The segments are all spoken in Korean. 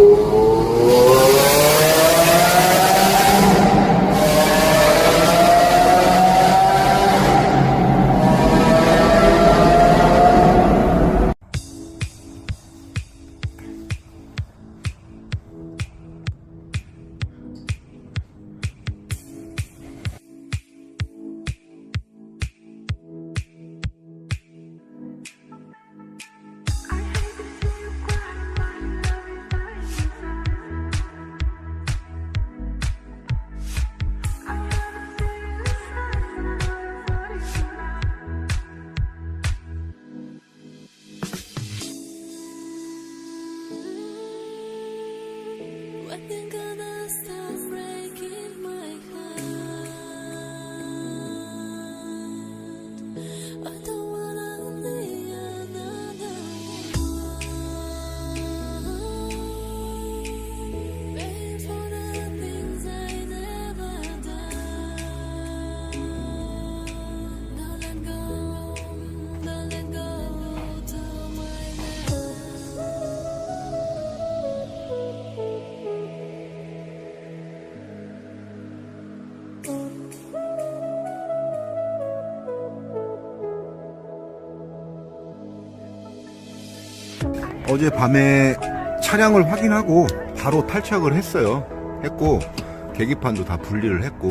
you. 어젯밤에 차량을 확인하고 바로 탈착을 했어요. 했고 계기판도 다 분리를 했고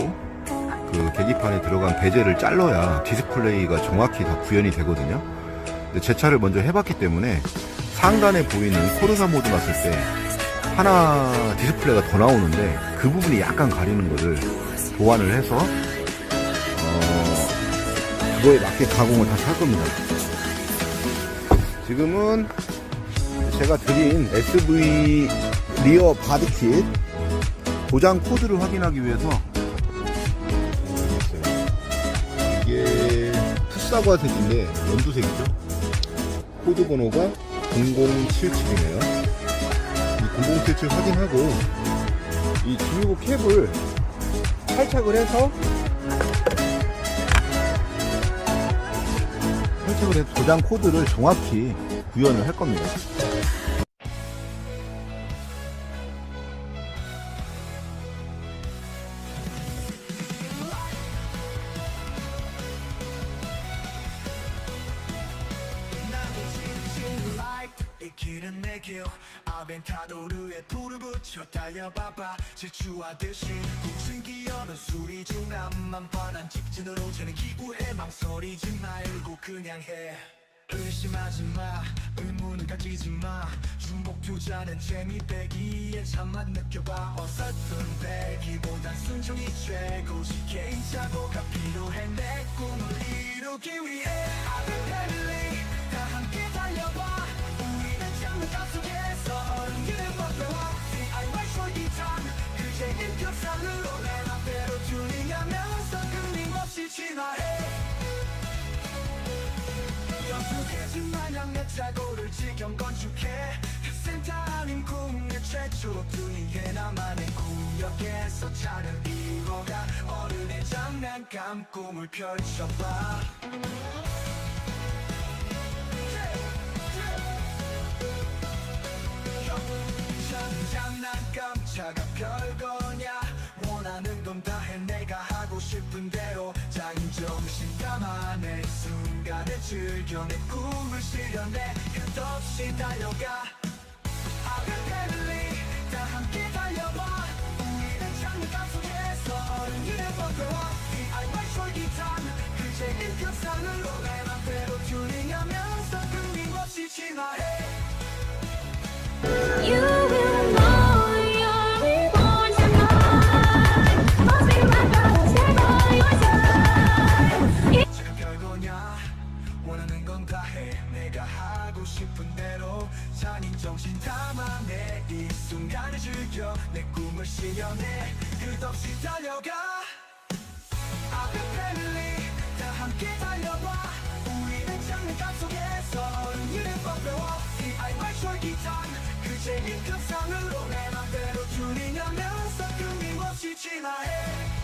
그 계기판에 들어간 베젤을 잘라야 디스플레이가 정확히 다 구현이 되거든요. 근데 제 차를 먼저 해봤기 때문에 상단에 보이는 코르사 모드 났을 때 하나 디스플레이가 더 나오는데 그 부분이 약간 가리는 거를 보완을 해서 어, 그거에 맞게 가공을 다시 할 겁니다. 지금은 제가 드린 SV 리어 바디킷 고장 코드를 확인하기 위해서 이게 풋사과색인데 연두색이죠? 코드 번호가 0077이네요. 이 0077 확인하고 이 중유부 캡을 탈착을 해서 탈착을 해서 고장 코드를 정확히 구현을 할 겁니다 내길 아벤타도르에 불을 붙여 달려봐봐. 질주하듯이 굳은 기어는 수리 중 남만 반한 직진으로 재는 기구에 망설이지 말고 그냥 해. 의심하지 마 의문은 가지지 마. 중복 투자는 재미 빼기에 참만 느껴봐. 어설픈 배기보단 순종이 최고지 개인착오가 필요해 내 꿈을 이루기 위해. 아벤타 차를 이뤄가 어른의 장난감 꿈을 펼쳐봐. 장난감 차가 별거냐? 원하는 건 다 해 내가 하고 싶은 대로 장인 정신 담아내 순간을 즐겨 내 꿈을 실현해 끝없이 달려가 DIY 솔깃한 그제인 격상으로 내 맘대 솔깃한 그제인 급상으로 내 맘대로 튜닝하면서 끊임없이 진화해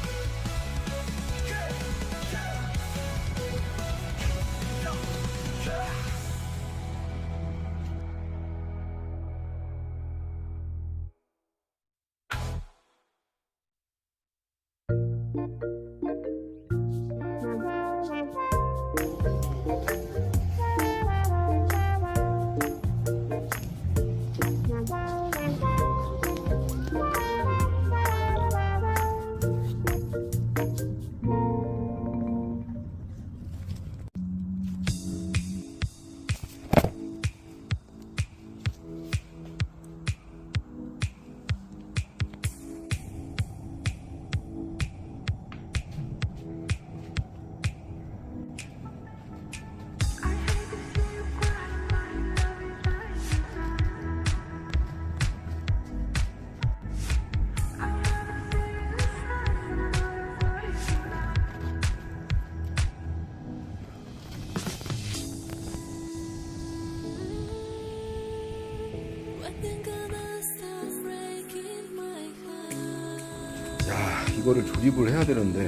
이거를 조립을 해야 되는데.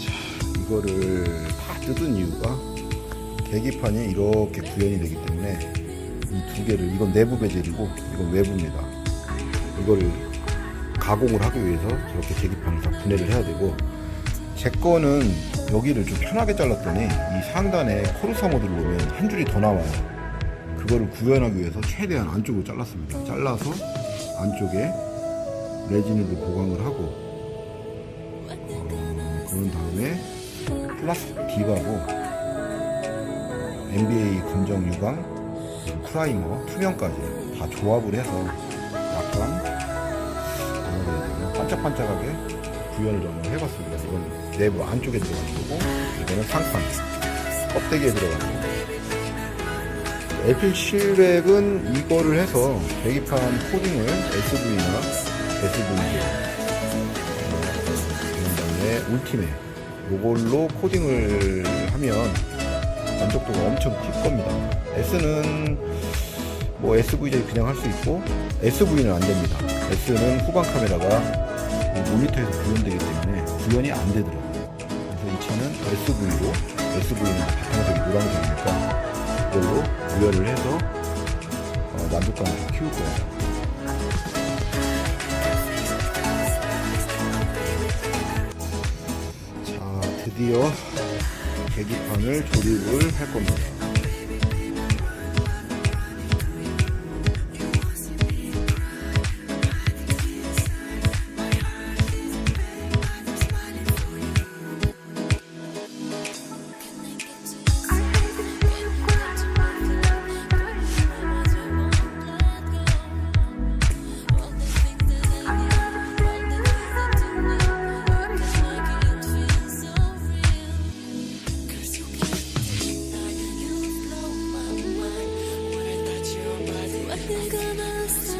자 이거를 다 뜯은 이유가 계기판이 이렇게 구현이 되기 때문에 이 두 개를 이건 내부 베젤이고 이건 외부입니다. 이거를 가공을 하기 위해서 저렇게 계기판을 다 분해를 해야 되고 제 거는 여기를 좀 편하게 잘랐더니 이 상단에 코르사 모드를 보면 한 줄이 더 나와요. 그거를 구현하기 위해서 최대한 안쪽으로 잘랐습니다. 잘라서 안쪽에 레진으로 보강을 하고 어, 그런 다음에 플라스틱 D가고 NBA 검정 유광 프라이머 투명까지 다 조합을 해서 약간 되나 반짝반짝하게 구현을 좀 해봤습니다. 이건 내부 안쪽에 들어가는 거고 이거는 상판 껍데기에 들어가는 거 고 에필 실백은 이거를 해서 계기판 코딩을 SV나 SVJ 그런 다음에 울티메 요걸로 코딩을 하면 만족도가 엄청 클 겁니다. S는 뭐 SVJ 그냥 할 수 있고 SV는 안 됩니다. S는 후방 카메라가 이 모니터에서 구현되기 때문에 구현이 안 되더라고요. 그래서 이 차는 SV로 SV는 바탕색이 노란색이니까 이걸로 구현을 해서 어, 만족감을 좀 키울 거예요. 자, 드디어 계기판을 조립을 할 겁니다. 내가 봤어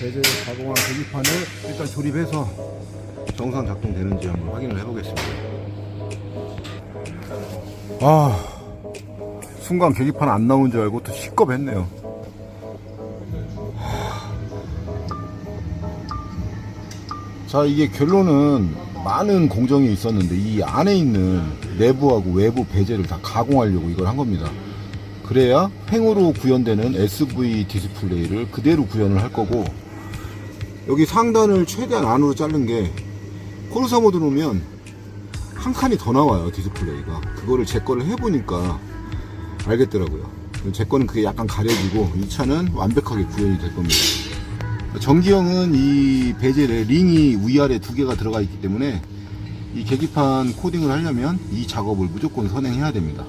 베젤 가공한 계기판을 일단 조립해서 정상 작동되는지 한번 확인을 해보겠습니다. 아, 순간 계기판 안 나온 줄 알고 또 시겁했네요. 자, 이게 결론은 많은 공정이 있었는데 이 안에 있는 내부하고 외부 베젤을 다 가공하려고 이걸 한 겁니다. 그래야 횡으로 구현되는 SV 디스플레이를 그대로 구현을 할 거고 여기 상단을 최대한 안으로 자른 게 코르사 모드 놓으면 한 칸이 더 나와요 디스플레이가. 그거를 제 거를 해보니까 알겠더라고요. 제 거는 그게 약간 가려지고 이 차는 완벽하게 구현이 될 겁니다. 전기형은 이 베젤에 링이 위아래 두 개가 들어가 있기 때문에 이 계기판 코딩을 하려면 이 작업을 무조건 선행해야 됩니다.